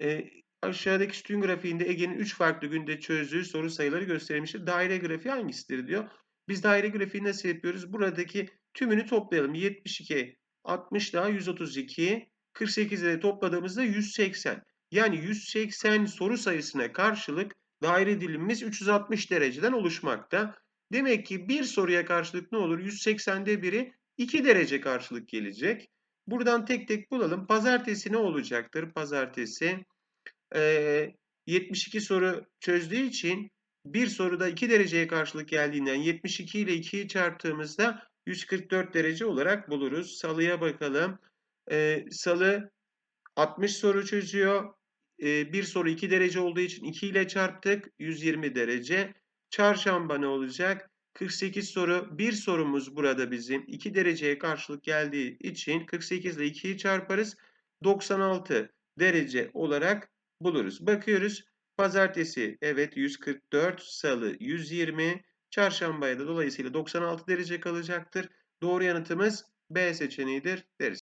E, aşağıdaki sütun grafiğinde Ege'nin 3 farklı günde çözdüğü soru sayıları gösterilmiştir. Daire grafiği hangisidir diyor. Biz daire grafiği nasıl yapıyoruz? Buradaki tümünü toplayalım. 72, 60 daha 132, 48 ile topladığımızda 180. Yani 180 soru sayısına karşılık daire dilimimiz 360 dereceden oluşmakta. Demek ki bir soruya karşılık ne olur? 180'de biri 2 derece karşılık gelecek. Buradan tek tek bulalım. Pazartesi ne olacaktır? Pazartesi e, 72 soru çözdüğü için bir soruda 2 dereceye karşılık geldiğinden 72 ile 2'yi çarptığımızda 144 derece olarak buluruz. Salıya bakalım. E, Salı 60 soru çözüyor. E, bir soru 2 derece olduğu için 2 ile çarptık. 120 derece. Çarşamba ne olacak? 48 soru. Bir sorumuz burada bizim 2 dereceye karşılık geldiği için 48 ile 2'yi çarparız. 96 derece olarak buluruz. Bakıyoruz. Pazartesi evet 144, salı 120, çarşambaya da dolayısıyla 96 derece kalacaktır. Doğru yanıtımız B seçeneğidir deriz.